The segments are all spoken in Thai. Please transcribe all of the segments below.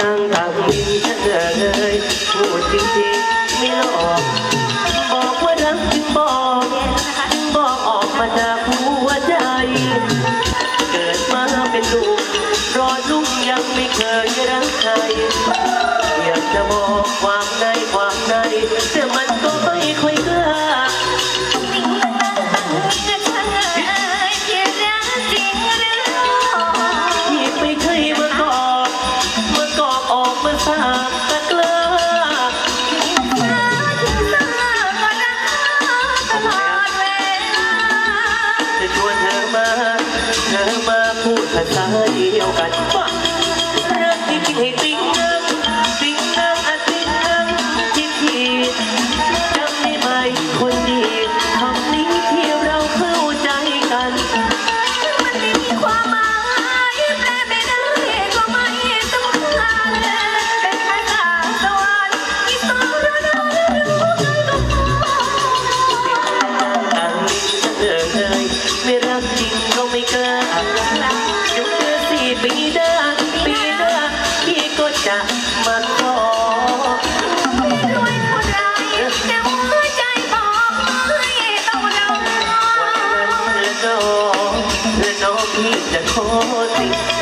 นางต่างมีฉันเลยพูดจริงๆไม่หลอกบอกว่ารักจึงบอกจึงบอกออกมาจากหัวใจ เกิดมาเป็นลูกรอลูกยังไม่เคยรักใคร Bye-bye. จะมาขอและน้องและน้องพี่จะขอให้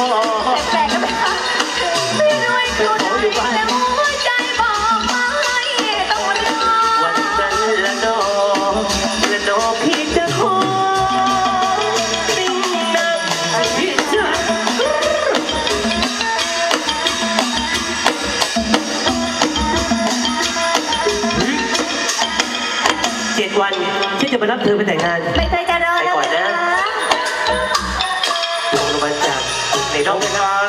พ่อแล้วันที่จะขอสิ่นั้นให้สเจ็ดวันฉันจะมารับเธอไปแต่งงาน ไม่ได้ 감사합니다.